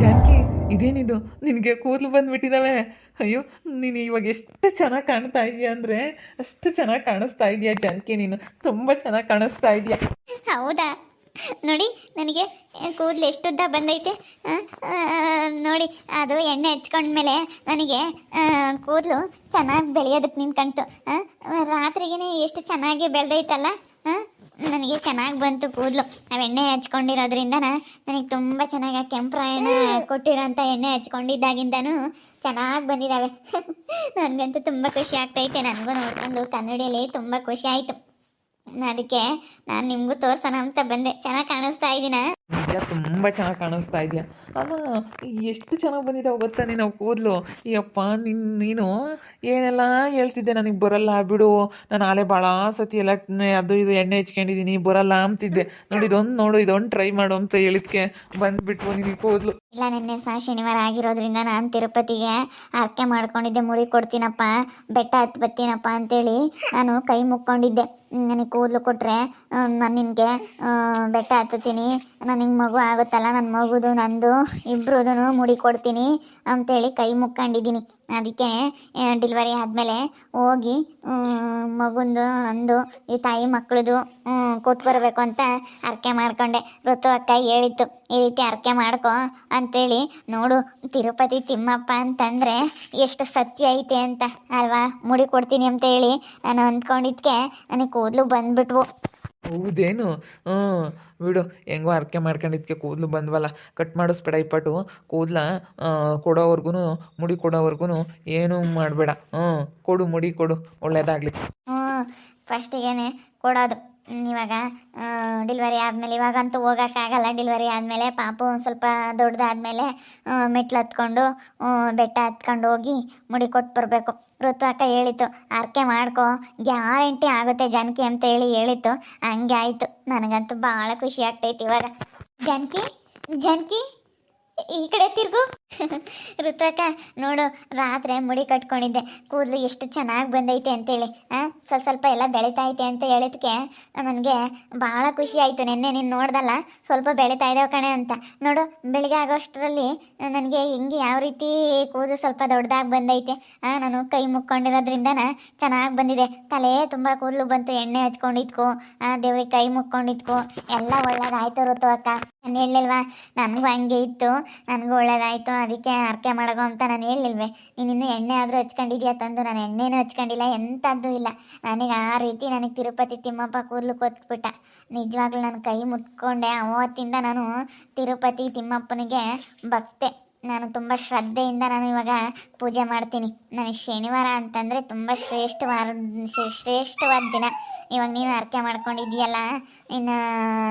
ಜಾನಕಿ, ಇದೇನಿದು? ನಿನಗೆ ಕೂದಲು ಬಂದುಬಿಟ್ಟಿದ್ದಾವೆ ಅಯ್ಯೋ, ನೀನು ಇವಾಗ ಎಷ್ಟು ಚೆನ್ನಾಗಿ ಕಾಣ್ತಾ ಇದೆಯಾ ಅಂದರೆ ಅಷ್ಟು ಚೆನ್ನಾಗಿ ಕಾಣಿಸ್ತಾ ಇದೆಯಾ ಜಾನಕಿ ನೀನು. ತುಂಬ ಚೆನ್ನಾಗಿ ಕಾಣಿಸ್ತಾ ಇದೆಯಾ ಹೌದಾ? ನೋಡಿ, ನನಗೆ ಕೂದಲು ಎಷ್ಟು ಉದ್ದ ಬಂದೈತೆ ನೋಡಿ, ಅದು ಎಣ್ಣೆ ಹಚ್ಕೊಂಡ್ಮೇಲೆ ನನಗೆ ಕೂದಲು ಚೆನ್ನಾಗಿ ಬೆಳೆಯೋದಕ್ಕೆ ನಿಂತ್ಕಂತು. ರಾತ್ರಿಗೇ ಎಷ್ಟು ಚೆನ್ನಾಗಿ ಬೆಳೆದೈತಲ್ಲ ನನಗೆ ಚೆನ್ನಾಗಿ ಬಂತು ಕೂದಲು. ನಾವು ಎಣ್ಣೆ ಹಚ್ಕೊಂಡಿರೋದ್ರಿಂದ ನನಗೆ ತುಂಬ ಚೆನ್ನಾಗಿ ಆ ಕೆಂಪ್ರಾಯಣ ಕೊಟ್ಟಿರೋಂಥ ಎಣ್ಣೆ ಹಚ್ಕೊಂಡಿದ್ದಾಗಿಂದನೂ ಚೆನ್ನಾಗಿ ಬಂದಿದ್ದಾವೆ ನನಗಂತೂ ತುಂಬ ಖುಷಿ ಆಗ್ತೈತೆ. ನನಗೂ ನೋಡ್ಕೊಂಡು ಕನ್ನಡಿಯಲ್ಲಿ ತುಂಬ ಖುಷಿ ಆಯಿತು. ಅದಕ್ಕೆ ನಾನು ನಿಮಗೂ ತೋರ್ಸೋಣ ಅಂತ ಬಂದೆ. ಚೆನ್ನಾಗಿ ಕಾಣಿಸ್ತಾ ಇದ್ದೀನ ನಿಜ ತುಂಬ ಚೆನ್ನಾಗಿ ಕಾಣಿಸ್ತಾ ಇದೆಯಾ? ಅಮ್ಮ ಎಷ್ಟು ಚೆನ್ನಾಗಿ ಬಂದಿದ್ದಾವೆ ಗೊತ್ತಾ ನೀನು ಕೂದಲು? ಯಪ್ಪ, ನಿನ್, ನೀನು ಏನೆಲ್ಲ ಹೇಳ್ತಿದ್ದೆ ನನಗೆ ಬರಲ್ಲ ಬಿಡು. ನಾನು ಆಲೆ ಭಾಳ ಸತಿ ಎಲ್ಲ ಅದು ಇದು ಎಣ್ಣೆ ಹಚ್ಕೊಂಡಿದ್ದೀನಿ ಬರಲ್ಲ ಅಂತಿದ್ದೆ. ನೋಡಿ, ಇದೊಂದು ನೋಡು, ಇದೊಂದು ಟ್ರೈ ಮಾಡು ಅಂತ ಹೇಳಿದ್ಕೆ ಬಂದ್ಬಿಟ್ವು ನಿನಗೆ ಕೂದಲು. ಇಲ್ಲ, ನಿನ್ನೆ ಸಹ ಶನಿವಾರ ಆಗಿರೋದ್ರಿಂದ ನಾನು ತಿರುಪತಿಗೆ ಆರ್ಕೆ ಮಾಡ್ಕೊಂಡಿದ್ದೆ ಮುಡಿ ಕೊಡ್ತೀನಪ್ಪ, ಬೆಟ್ಟ ಹತ್ತು ಬತ್ತೀನಪ್ಪ ಅಂತೇಳಿ ನಾನು ಕೈ ಮುಕ್ಕೊಂಡಿದ್ದೆ. ನನಗೆ ಕೂದಲು ಕೊಟ್ಟರೆ ನಾನು ನಿನಗೆ ಬೆಟ್ಟ ಹತ್ತುತ್ತೀನಿ ನನಗೆ ಮಗು ಆಗುತ್ತಲ್ಲ ನನ್ನ ಮಗುದು, ನಂದು ಇಬ್ರದ್ದು ಮುಡಿ ಕೊಡ್ತೀನಿ ಅಂತೇಳಿ ಕೈ ಮುಕ್ಕೊಂಡಿದ್ದೀನಿ. ಅದಕ್ಕೆ ಡೆಲಿವರಿ ಆದಮೇಲೆ ಹೋಗಿ ಮಗುಂದು, ನಂದು, ಈ ತಾಯಿ ಮಕ್ಕಳದು ಕೊಟ್ಟು ಬರಬೇಕು ಅಂತ ಅರ್ಕೆ ಮಾಡ್ಕೊಂಡೆ. ಋತು ಅಕ್ಕ ಹೇಳಿತ್ತು, ಈ ರೀತಿ ಅರ್ಕೆ ಮಾಡ್ಕೊ ಅಂತೇಳಿ. ನೋಡು, ತಿರುಪತಿ ತಿಮ್ಮಪ್ಪ ಅಂತಂದರೆ ಎಷ್ಟು ಸತ್ಯ ಐತೆ ಅಂತ ಅಲ್ವಾ? ಮುಡಿ ಕೊಡ್ತೀನಿ ಅಂತ ಹೇಳಿ ನಾನು ಅಂದ್ಕೊಂಡಿದ್ಕೆ, ನನಗೆ ಕೂದಲು ಬಂದ್ಬಿಟ್ವು. ಹೌದೇನು? ಹ್ಞೂ. ಬಿಡು, ಹೆಂಗೋ ಅರ್ಕೆ ಮಾಡ್ಕೊಂಡಿದ್ಕೆ ಕೂದಲು ಬಂದ್ವಲ್ಲ. ಕಟ್ ಮಾಡಿಸ್ಬೇಡ ಇಪ್ಪಟ್ಟು ಕೂದಲ ಕೊಡೋವರ್ಗು ಮುಡಿ ಕೊಡೋವರ್ಗು ಏನೂ ಮಾಡಬೇಡ. ಹ್ಞೂ. ಕೊಡು, ಮುಡಿ ಕೊಡು. ಒಳ್ಳೇದಾಗಲಿ. ಹ್ಞೂ. ಫಸ್ಟಿಗೆ ಕೊಡೋದು. ಇವಾಗ ಡೆಲಿವರಿ ಆದಮೇಲೆ, ಇವಾಗಂತೂ ಹೋಗೋಕ್ಕಾಗಲ್ಲ. ಡೆಲಿವರಿ ಆದಮೇಲೆ ಪಾಪು ಸ್ವಲ್ಪ ದೊಡ್ಡದಾದ್ಮೇಲೆ ಮೆಟ್ಲು ಹತ್ಕೊಂಡು ಬೆಟ್ಟ ಹತ್ಕೊಂಡು ಹೋಗಿ ಮುಡಿ ಕೊಟ್ಟು ಬರಬೇಕು. ಋತು ಹೇಳಿತ್ತು, ಆರ್ಕೆ ಮಾಡ್ಕೋ. ಗ್ಯಾರಂಟಿ ಆಗುತ್ತೆ ಜಾನಕಿ ಅಂತ ಹೇಳಿ ಹೇಳಿತ್ತು. ಹಂಗೆ ಆಯಿತು. ನನಗಂತೂ ಭಾಳ ಖುಷಿ ಆಗ್ತೈತಿ ಇವಾಗ. ಜಾನಕಿ ಜಾನಕಿ, ಈ ಕಡೆ ತಿರ್ಗು. ಋತುಕ ನೋಡು, ರಾತ್ರಿ ಮುಡಿ ಕಟ್ಕೊಂಡಿದ್ದೆ. ಕೂದಲು ಎಷ್ಟು ಚೆನ್ನಾಗಿ ಬಂದೈತೆ ಅಂತೇಳಿ. ಹಾಂ ಸ್ವಲ್ಪ ಸ್ವಲ್ಪ ಎಲ್ಲ ಬೆಳೀತಾ ಅಂತ ಹೇಳಿದ್ಕೆ, ನನಗೆ ಭಾಳ ಖುಷಿ ಆಯಿತು ನಿನ್ನೆ ನೀನು ನೋಡ್ದಲ್ಲ, ಸ್ವಲ್ಪ ಬೆಳೀತಾ ಇದ್ದಾವೆ ಕಣೆ ಅಂತ. ನೋಡು, ಬೆಳಿಗ್ಗೆ ಆಗೋಷ್ಟರಲ್ಲಿ ನನಗೆ ಹಿಂಗೆ ಯಾವ ರೀತಿ ಕೂದಲು ಸ್ವಲ್ಪ ದೊಡ್ಡದಾಗಿ ಬಂದೈತೆ. ಹಾಂ ನಾನು ಕೈ ಮುಕ್ಕೊಂಡಿರೋದ್ರಿಂದ ಚೆನ್ನಾಗಿ ಬಂದಿದೆ. ತಲೆ ತುಂಬ ಕೂದಲು ಬಂತು, ಎಣ್ಣೆ ಹಚ್ಕೊಂಡಿದ್ಕು ದೇವ್ರಿಗೆ ಕೈ ಮುಕ್ಕೊಂಡಿದ್ಕು. ಎಲ್ಲ ಒಳ್ಳೇದಾಯ್ತು ಋತು ಅಕ್ಕ ನಾನು ಹೇಳಿಲ್ವಾ, ನನಗೂ ಹಂಗೆ ಇತ್ತು, ನನಗೂ ಒಳ್ಳೇದಾಯ್ತು ಅದಕ್ಕೆ ಅರ್ಕೆ ಮಾಡಗೋ ಅಂತ ನಾನು ಹೇಳಿಲ್ವೇ? ನೀನು ಇನ್ನೂ ಎಣ್ಣೆ ಆದರೂ ಹಚ್ಕೊಂಡಿದ್ಯಾ ತಂದು? ನಾನು ಎಣ್ಣೆನೂ ಹಚ್ಕೊಂಡಿಲ್ಲ ಎಂಥದ್ದು ಇಲ್ಲ. ನನಗೆ ಆ ರೀತಿ ನನಗೆ ತಿರುಪತಿ ತಿಮ್ಮಪ್ಪ ಕೂದಲು ಕೊತ್ಬಿಟ್ಟ ನಿಜವಾಗ್ಲೂ ನಾನು ಕೈ ಮುಟ್ಕೊಂಡೆ. ಅವತ್ತಿಂದ ನಾನು ತಿರುಪತಿ ತಿಮ್ಮಪ್ಪನಿಗೆ ಭಕ್ತೆ. ನಾನು ತುಂಬ ಶ್ರದ್ಧೆಯಿಂದ ನಾನು ಇವಾಗ ಪೂಜೆ ಮಾಡ್ತೀನಿ. ನನಗೆ ಶನಿವಾರ ಅಂತಂದರೆ ತುಂಬ ಶ್ರೇಷ್ಠವಾದ ಶ್ರೇ- ಶ್ರೇಷ್ಠವಾದ ದಿನ. ಇವಾಗ ನೀನು ಅರ್ಕೆ ಮಾಡ್ಕೊಂಡಿದ್ದೀಯಲ್ಲ, ಇನ್ನು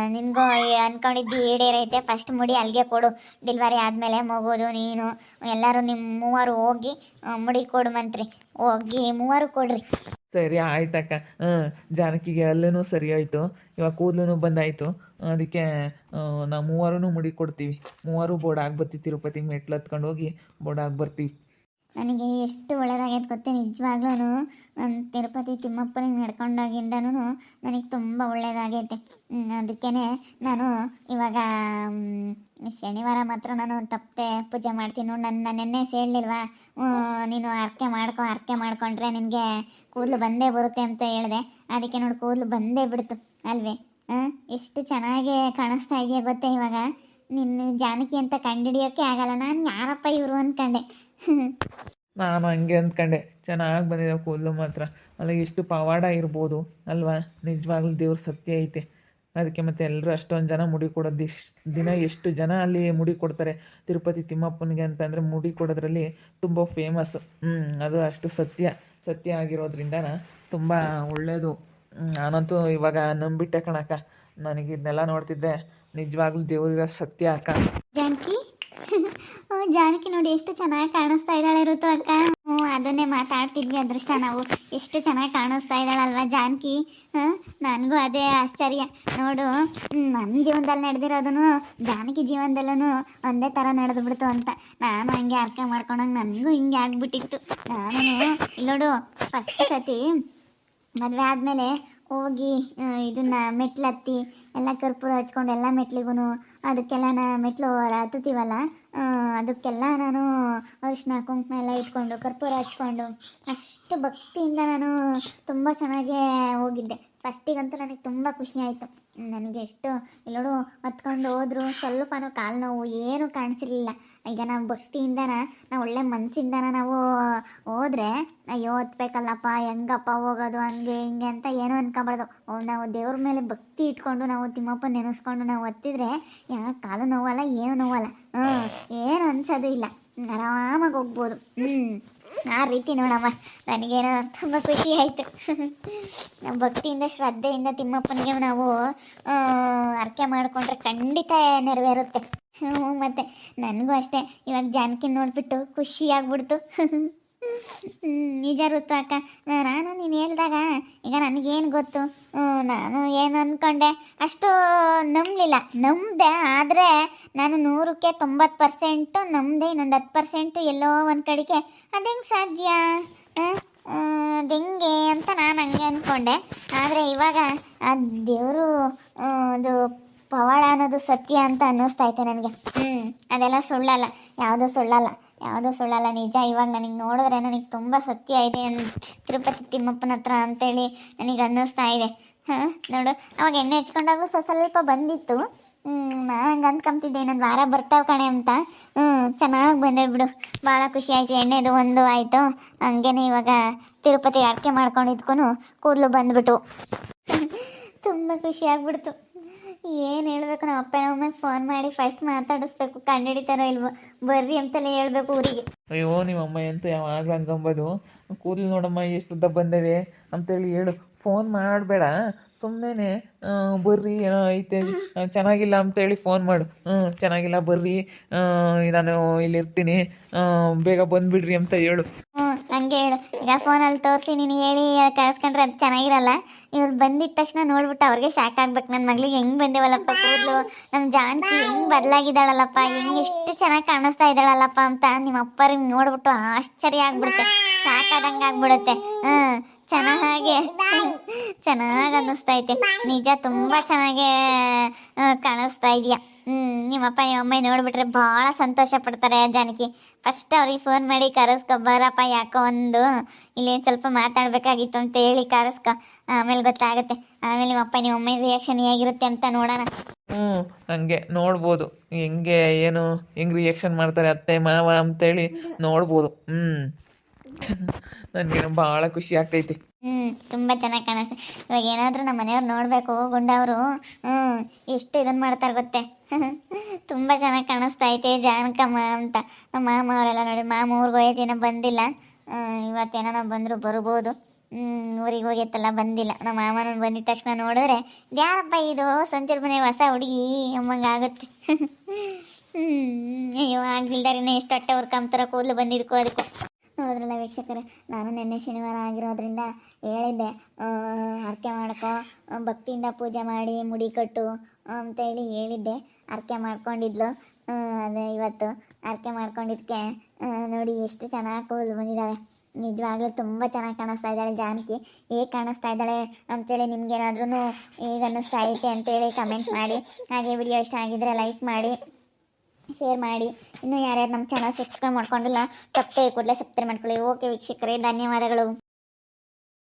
ನಿನಗೂ ಅಂದ್ಕೊಂಡಿದ್ದು ಈಡೇರೈತೆ ಫಸ್ಟ್ ಮುಡಿ ಅಲ್ಲಿಗೆ ಕೊಡು. ಡೆಲಿವರಿ ಆದಮೇಲೆ ಮಗೋದು ನೀನು. ಎಲ್ಲರೂ ನಿಮ್ಮ ಮೂವರು ಹೋಗಿ ಮುಡಿ ಕೊಡು ಮಂತ್ರಿ. ಹೋಗಿ ಮೂವರು ಕೊಡ್ರಿ. ಸರಿ ಆಯ್ತಕ್ಕ ಹಾಂ ಜಾನಕಿಗೆ ಅಲ್ಲೂ ಸರಿ ಆಯಿತು. ಇವಾಗ ಕೂದಲು ಬಂದಾಯಿತು. ಅದಕ್ಕೆ ನಾವು ಮೂವರು ಮುಡಿ ಕೊಡ್ತೀವಿ. ಮೂವರು ಬೋರ್ಡ್ ಬರ್ತೀವಿ ತಿರುಪತಿ ಮೆಟ್ಲು ಹತ್ಕೊಂಡು ಹೋಗಿ ಬೋರ್ಡ್ ಬರ್ತೀವಿ ನನಗೆ ಎಷ್ಟು ಒಳ್ಳೆಯದಾಗೈತೆ ಗೊತ್ತೇ? ನಿಜವಾಗ್ಲೂ ತಿರುಪತಿ ತಿಮ್ಮಪ್ಪನಿಗೆ ನಡ್ಕೊಂಡಾಗಿಂದನೂ ನನಗೆ ತುಂಬ ಒಳ್ಳೆಯದಾಗೈತೆ ಅದಕ್ಕೇ ನಾನು ಇವಾಗ ಶನಿವಾರ ಮಾತ್ರ ನಾನು ತಪ್ಪದೆ ಪೂಜೆ ಮಾಡ್ತೀನಿ ನೋಡಿ. ನನ್ನ ನೆನ್ನೆ ಹೇಳಿಲ್ವಾ ನೀನು ಅರ್ಕೆ ಮಾಡ್ಕೊ, ಅರ್ಕೆ ಮಾಡ್ಕೊಂಡ್ರೆ ನಿನಗೆ ಕೂದಲು ಬಂದೇ ಬರುತ್ತೆ ಅಂತ ಹೇಳಿದೆ. ಅದಕ್ಕೆ ನೋಡಿ ಕೂದಲು ಬಂದೇ ಬಿಡ್ತು ಅಲ್ವೇ? ಎಷ್ಟು ಚೆನ್ನಾಗಿ ಕಾಣಿಸ್ತಾ ಇದೆಯಾ ಗೊತ್ತೇ ಇವಾಗ? ನಿನ್ನ ಜಾನಕಿ ಅಂತ ಕಂಡಿಡಿಯೋಕ್ಕೆ ಆಗಲ್ಲ. ನಾನು ಯಾರಪ್ಪ ಇವರು ಅಂದ್ಕೊಂಡೆ? ನಾನು ಹಂಗೆ ಅಂದ್ಕೊಂಡೆ, ಚೆನ್ನಾಗಿ ಬಂದಿದೆ ಕೂದಲು ಮಾತ್ರ. ಅಲ್ಲ ಎಷ್ಟು ಪವಾಡ ಇರ್ಬೋದು ಅಲ್ವಾ? ನಿಜವಾಗ್ಲೂ ದೇವ್ರ ಸತ್ಯ ಐತೆ. ಅದಕ್ಕೆ ಮತ್ತೆ ಎಲ್ಲರೂ ಅಷ್ಟೊಂದು ಜನ ಮುಡಿ ಕೊಡೋದು ಇಷ್ಟು, ದಿನ ಎಷ್ಟು ಜನ ಅಲ್ಲಿ ಮುಡಿ ಕೊಡ್ತಾರೆ? ತಿರುಪತಿ ತಿಮ್ಮಪ್ಪನಿಗೆ ಅಂತಂದರೆ ಮುಡಿ ಕೊಡೋದ್ರಲ್ಲಿ ತುಂಬ ಫೇಮಸ್ ಹ್ಞೂ ಅದು ಅಷ್ಟು ಸತ್ಯ. ಸತ್ಯ ಆಗಿರೋದ್ರಿಂದ ತುಂಬ ಒಳ್ಳೆಯದು ನಾನಂತೂ ಇವಾಗ ನಂಬಿಟ್ಟೆ ಕಣಕ್ಕ. ನನಗೆ ನೋಡ್ತಿದ್ದೆ ನಿಜವಾಗ್ಲೂ ದೇವ್ರಿರೋ ಸತ್ಯ ಅಕ್ಕ. ಜಾನಕಿ ನೋಡಿ ಎಷ್ಟು ಚೆನ್ನಾಗಿ ಕಾಣಿಸ್ತಾ ಇದ್ದಾಳೆ ಋತು ಅಕ್ಕ. ಹ್ಞೂ ಅದನ್ನೇ ಮಾತಾಡ್ತಿದ್ವಿ ಅದೃಷ್ಟ ನಾವು. ಎಷ್ಟು ಚೆನ್ನಾಗಿ ಕಾಣಿಸ್ತಾ ಇದ್ದಾಳಲ್ವಾ ಜಾನಕಿ? ಹಾಂ, ನನಗೂ ಅದೇ ಆಶ್ಚರ್ಯ. ನೋಡು ನನ್ನ ಜೀವನದಲ್ಲಿ ನಡೆದಿರೋದನ್ನು, ಜಾನಕಿ ಜೀವನದಲ್ಲೂ ಒಂದೇ ಥರ ನಡೆದು ಬಿಡ್ತು ಅಂತ. ನಾನು ಹಂಗೆ ಅರ್ಥ ಮಾಡ್ಕೊಂಡಂಗೆ ನನಗೂ ಹಿಂಗೆ ಆಗಿಬಿಟ್ಟಿತ್ತು. ನಾನು, ಇಲ್ಲೋಡು ಫಸ್ಟ್ ಸತಿ ಮದುವೆ ಆದಮೇಲೆ ಹೋಗಿ ಇದನ್ನ ಮೆಟ್ಲು ಹತ್ತಿ ಎಲ್ಲ ಕರ್ಪೂರ ಹಚ್ಕೊಂಡು ಎಲ್ಲ ಮೆಟ್ಲಿಗೂ ಅದಕ್ಕೆಲ್ಲ ನಾ ಮೆಟ್ಲು ಹತ್ತುತ್ತೀವಲ್ಲ ಅದಕ್ಕೆಲ್ಲ ನಾನು ಅರಿಶಿನ ಕುಂಕುಮ ಎಲ್ಲ ಇಟ್ಕೊಂಡು ಕರ್ಪೂರ ಹಚ್ಕೊಂಡು ಅಷ್ಟು ಭಕ್ತಿಯಿಂದ ನಾನು ತುಂಬ ಚೆನ್ನಾಗೇ ಹೋಗಿದ್ದೆ. ಫಸ್ಟಿಗಂತೂ ನನಗೆ ತುಂಬ ಖುಷಿ ಆಯಿತು. ನನಗೆ ಎಷ್ಟು ಎಲ್ಲೋಡು ಹೊತ್ಕೊಂಡು ಹೋದ್ರು, ಸ್ವಲ್ಪನೂ ಕಾಲು ನೋವು ಏನೂ ಕಾಣಿಸಿರ್ಲಿಲ್ಲ. ಈಗ ನಾವು ಭಕ್ತಿಯಿಂದನ, ನಾವು ಒಳ್ಳೆ ಮನಸ್ಸಿಂದನ ನಾವು ಹೋದ್ರೆ, ಅಯ್ಯೋ ಹತ್ಬೇಕಲ್ಲಪ್ಪ, ಹೆಂಗಪ್ಪ ಹೋಗೋದು, ಹಂಗೆ ಹಿಂಗೆ ಅಂತ ಏನೂ ಅನ್ಕೊಬಾರ್ದು. ನಾವು ದೇವ್ರ ಮೇಲೆ ಭಕ್ತಿ ಇಟ್ಕೊಂಡು ನಾವು ತಿಮ್ಮಪ್ಪ ನೆನೆಸ್ಕೊಂಡು ನಾವು ಹತ್ತಿದ್ರೆ, ಯಾ, ಕಾಲು ನೋವಲ್ಲ, ಏನು ನೋವಲ್ಲ. ಹ್ಞೂ ಏನು ಅನ್ಸೋದು ಇಲ್ಲ. ಆರಾಮಾಗಿ ಹೋಗ್ಬೋದು. ಹ್ಞೂ ಆ ರೀತಿ ನೋಡಮ್ಮ ನನಗೇನೋ ತುಂಬ ಖುಷಿ ಆಯಿತು. ನಮ್ಮ ಭಕ್ತಿಯಿಂದ ಶ್ರದ್ಧೆಯಿಂದ ತಿಮ್ಮಪ್ಪನಿಗೆ ನಾವು ಅರ್ಕೆ ಮಾಡಿಕೊಂಡ್ರೆ ಖಂಡಿತ ನೆರವೇರುತ್ತೆ. ಹ್ಞೂ ಮತ್ತು ನನಗೂ ಅಷ್ಟೇ. ಇವಾಗ ಜಾನಕಿ ನೋಡಿಬಿಟ್ಟು ಖುಷಿ ಆಗ್ಬಿಡ್ತು. ಹ್ಮ್, ನಿಜ ಋತು ಅಕ್ಕ. ನಾನು ನೀನು ಹೇಳ್ದಾಗ ಈಗ ನನಗೇನು ಗೊತ್ತು? ನಾನು ಏನು ಅಂದ್ಕೊಂಡೆ ಅಷ್ಟು ನಂಬಲಿಲ್ಲ. ನಂಬಿದೆ, ಆದರೆ ನಾನು ನೂರಕ್ಕೆ ತೊಂಬತ್ತು ಪರ್ಸೆಂಟು, ನಂಬಿದೆ ಇನ್ನೊಂದು ಹತ್ತು ಪರ್ಸೆಂಟು ಎಲ್ಲೋ ಒಂದು ಕಡೆಗೆ. ಅದು ಹೆಂಗೆ ಸಾಧ್ಯ? ಹೆಂಗೆ ಅಂತ ನಾನು ಹಂಗೆ ಅಂದ್ಕೊಂಡೆ ಆದರೆ ಇವಾಗ ಆ ದೇವರು ಅದು ಪವಾಡ ಅನ್ನೋದು ಸತ್ಯ ಅಂತ ಅನ್ನಿಸ್ತಾ ಐತೆ ನನಗೆ. ಹ್ಞೂ ಅದೆಲ್ಲ ಸುಳ್ಳಲ್ಲ. ಯಾವುದೂ ಸುಳ್ಳಲ್ಲ. ಯಾವುದೂ ಸುಳ್ಳಲ್ಲ. ನಿಜ, ಇವಾಗ ನನಗೆ ನೋಡಿದ್ರೆ ನನಗೆ ತುಂಬ ಸತ್ಯ ಇದೆ. ಅನ್ ತಿರುಪತಿ ತಿಮ್ಮಪ್ಪನ ಹತ್ರ ಅಂತೇಳಿ ನನಗೆ ಅನ್ನಿಸ್ತಾ ಇದೆ. ಹಾಂ, ನೋಡು, ಅವಾಗ ಎಣ್ಣೆ ಹಚ್ಕೊಂಡಾಗ ಸ್ವಲ್ಪ ಸ್ವಲ್ಪ ಬಂದಿತ್ತು ನಾನು ಹಂಗೆ ಅಂದ್ಕೊಂತಿದ್ದೆ ಇನ್ನೊಂದು ವಾರ ಬರ್ತಾವೆ ಕಣೆ ಅಂತ. ಹ್ಞೂ ಚೆನ್ನಾಗಿ ಬಂದೆ ಬಿಡು. ಭಾಳ ಖುಷಿ ಆಯಿತು, ಎಣ್ಣೆದು ಒಂದು ಆಯಿತು. ಹಂಗೇನೆ ಇವಾಗ ತಿರುಪತಿ ಅರ್ಕೆ ಮಾಡ್ಕೊಂಡಿದ್ಕೂ ಕೂದಲು ಬಂದ್ಬಿಟ್ಟು ತುಂಬ ಖುಷಿ ಆಗ್ಬಿಡ್ತು. ಏನು ಹೇಳ್ಬೇಕು ನಮ್ಮ ಅಪ್ಪನ ನಮ್ಮಮ್ಮಗೆ ಫೋನ್ ಮಾಡಿ ಫಸ್ಟ್ ಮಾತಾಡಿಸ್ಬೇಕು. ಕಂಡಿಡಿತಾರೋ ಇಲ್ವೋ ಬರ್ರಿ ಅಂತಲೇ ಹೇಳ್ಬೇಕು ಊರಿಗೆ. ಅಯ್ಯೋ ನಿಮ್ಮಮ್ಮ ಎಂತ ಯಾವಾಗಲೂ ಹಂಗಂಬೋದು ಕೂದಲು ನೋಡಮ್ಮ ಎಷ್ಟು ಉದ್ದ ಬಂದೇವೆ ಅಂತೇಳಿ ಹೇಳು. ಫೋನ್ ಮಾಡಬೇಡ. ಸುಮ್ಮನೆ ಬರ್ರಿ ಏನೋ ಐತೆ ಚೆನ್ನಾಗಿಲ್ಲ ಚೆನ್ನಾಗಿಲ್ಲ ಅಂತೇಳಿ ಫೋನ್ ಮಾಡು. ಹ್ಞೂ ಚೆನ್ನಾಗಿಲ್ಲ ಬರ್ರಿ ನಾನು ಇಲ್ಲಿರ್ತೀನಿ. ಬೇಗ ಬಂದುಬಿಡ್ರಿ ಅಂತ ಹೇಳು. ಹಂಗೆ ಹೇಳು. ಈಗ ಫೋನಲ್ಲಿ ತೋರಿಸಿ, ನೀನು ಹೇಳಿ ಕಳ್ಸ್ಕೊಂಡ್ರೆ ಅದು ಚೆನ್ನಾಗಿರಲ್ಲ. ಇವ್ರು ಬಂದಿದ ತಕ್ಷಣ ನೋಡ್ಬಿಟ್ಟು ಅವ್ರಿಗೆ ಶಾಕ್ ಆಗ್ಬೇಕು. ನನ್ನ ಮಗಳಿಗೆ ಹೆಂಗೆ ಬಂದೇವಲ್ಲಪ್ಪ ಕೂದಲು. ನಮ್ಮ ಜಾನಕಿ ಹೆಂಗೆ ಬದಲಾಗಿದ್ದಾಳಲ್ಲಪ್ಪ, ಹೆಂಗೆ ಎಷ್ಟು ಚೆನ್ನಾಗಿ ಕಾಣಿಸ್ತಾ ಇದ್ದಾಳಲ್ಲಪ್ಪ ಅಂತ ನಿಮ್ಮ ಅಪ್ಪರಿಗೆ ನೋಡ್ಬಿಟ್ಟು ಆಶ್ಚರ್ಯ ಆಗ್ಬಿಡುತ್ತೆ. ಸಾಕಾದಂಗೆ ಆಗ್ಬಿಡುತ್ತೆ. ಹ್ಞೂ ಚೆನ್ನಾಗಿ. ಚೆನ್ನಾಗಿ ಅನ್ನಿಸ್ತೈತೆ ನಿಜ ತುಂಬ ಚೆನ್ನಾಗಿ ಕಾಣಿಸ್ತಾ ಇದೆಯಾ? ಹ್ಞೂ ನಿಮ್ಮಪ್ಪ ನಿಮ್ಮಮ್ಮ ನೋಡ್ಬಿಟ್ರೆ ಭಾಳ ಸಂತೋಷ ಪಡ್ತಾರೆ ಜಾನಕಿ. ಫಸ್ಟ್ ಅವ್ರಿಗೆ ಫೋನ್ ಮಾಡಿ ಕರೆಸ್ಕೊ ಬರಪ್ಪ ಯಾಕೋ ಒಂದು ಇಲ್ಲಿ ಸ್ವಲ್ಪ ಮಾತಾಡಬೇಕಾಗಿತ್ತು ಅಂತ ಹೇಳಿ ಕರೆಸ್ಕೊ. ಆಮೇಲೆ ಗೊತ್ತಾಗುತ್ತೆ. ಆಮೇಲೆ ನಿಮ್ಮಪ್ಪ ನಿಮ್ಮಮ್ಮ ರಿಯಾಕ್ಷನ್ ಹೇಗಿರುತ್ತೆ ಅಂತ ನೋಡೋಣ. ಹ್ಞೂ ಹಂಗೆ ನೋಡ್ಬೋದು. ಹೆಂಗೆ ಏನು ಹೆಂಗೆ ರಿಯಾಕ್ಷನ್ ಮಾಡ್ತಾರೆ ಅತ್ತೆ ಮಾವ ಅಂತೇಳಿ ನೋಡ್ಬೋದು. ಹ್ಞೂ ನನಗೇನು ಭಾಳ ಖುಷಿ ಆಗ್ತೈತಿ. ಹ್ಮ್ ತುಂಬಾ ಚೆನ್ನಾಗಿ ಕಾಣಿಸ್ತೆ. ಇವಾಗ ಏನಾದರೂ ನಮ್ಮ ಮನೆಯವ್ರು ನೋಡಬೇಕು ಗುಂಡವರು ಹ್ಮ್ ಎಷ್ಟು ಇದನ್ ಮಾಡ್ತಾರೆ ಗೊತ್ತೆ? ತುಂಬಾ ಚೆನ್ನಾಗಿ ಕಾಣಿಸ್ತಾ ಐತೆ ಜಾನಕಮ್ಮ ಅಂತ. ನಮ್ಮ ಮಾಮ ಅವರೆಲ್ಲ ನೋಡಿ ಮಾಮ ಊರಿಗೆ ಏನೋ ಬಂದಿಲ್ಲ. ಹ್ಮ್, ಇವತ್ತೇನೋ ಬಂದ್ರು ಬರ್ಬೋದು. ಊರಿಗೆ ಹೋಗೈತಲ್ಲ ಬಂದಿಲ್ಲ. ನಮ್ಮ ಮಾಮನ ಬಂದಿದ ತಕ್ಷಣ ನೋಡಿದ್ರೆ ಯಾರಪ್ಪ ಇದು? ಸಂಚರ್ ಮನೆ ಹೊಸ ಹುಡುಗಿ ಹ್ಮ್ ಅಯ್ಯೋ ಆಗ್ಲಿಲ್ದಾರಿನ ಎಷ್ಟು ಹೊಟ್ಟೆ ಕಮ್ತರ ಕೂದಲು ಬಂದಿದ್ಕೋ ಅದಕ್ಕೂ. ನೋಡಿದ್ರಲ್ಲ ವೀಕ್ಷಕರೇ, ನಾನು ನಿನ್ನೆ ಶನಿವಾರ ಆಗಿರೋದ್ರಿಂದ ಹೇಳಿದ್ದೆ ಹರಕೆ ಮಾಡ್ಕೊ ಭಕ್ತಿಯಿಂದ ಪೂಜೆ ಮಾಡಿ ಮುಡಿ ಕಟ್ಟು ಅಂತೇಳಿ ಹೇಳಿದ್ದೆ. ಹರಕೆ ಮಾಡ್ಕೊಂಡಿದ್ಲು ಅದೇ ಇವತ್ತು ಹರಕೆ ಮಾಡ್ಕೊಂಡಿದ್ದಕ್ಕೆ ನೋಡಿ ಎಷ್ಟು ಚೆನ್ನಾಗಿ ಕೂದಲು ಬಂದಿದ್ದಾವೆ ನಿಜವಾಗ್ಲೂ ತುಂಬ ಚೆನ್ನಾಗಿ ಕಾಣಿಸ್ತಾ ಇದ್ದಾಳೆ ಜಾನಕಿ. ಹೇಗೆ ಕಾಣಿಸ್ತಾ ಇದ್ದಾಳೆ ಅಂತೇಳಿ ನಿಮ್ಗೇನಾದ್ರೂ ಹೇಗೆ ಅನ್ನಿಸ್ತಾ ಐತೆ ಅಂತೇಳಿ ಕಮೆಂಟ್ ಮಾಡಿ. ಹಾಗೆ ವಿಡಿಯೋ ಇಷ್ಟ ಆಗಿದ್ರೆ ಲೈಕ್ ಮಾಡಿ. ಶೇರ್ ಮಾಡಿ. ಇನ್ನು ಯಾರ್ಯಾರು ನಮ್ಮ ಚಾನಲ್ ಸಬ್ಸ್ಕ್ರೈಬ್ ಮಾಡ್ಕೊಂಡಿಲ್ಲ ತಪ್ಪೇ ಕೂಡಲೇ ಸಬ್ಸ್ಕ್ರೈಬ್ ಮಾಡ್ಕೊಳ್ಳಿ. ಓಕೆ ವೀಕ್ಷಕರೇ, ಧನ್ಯವಾದಗಳು.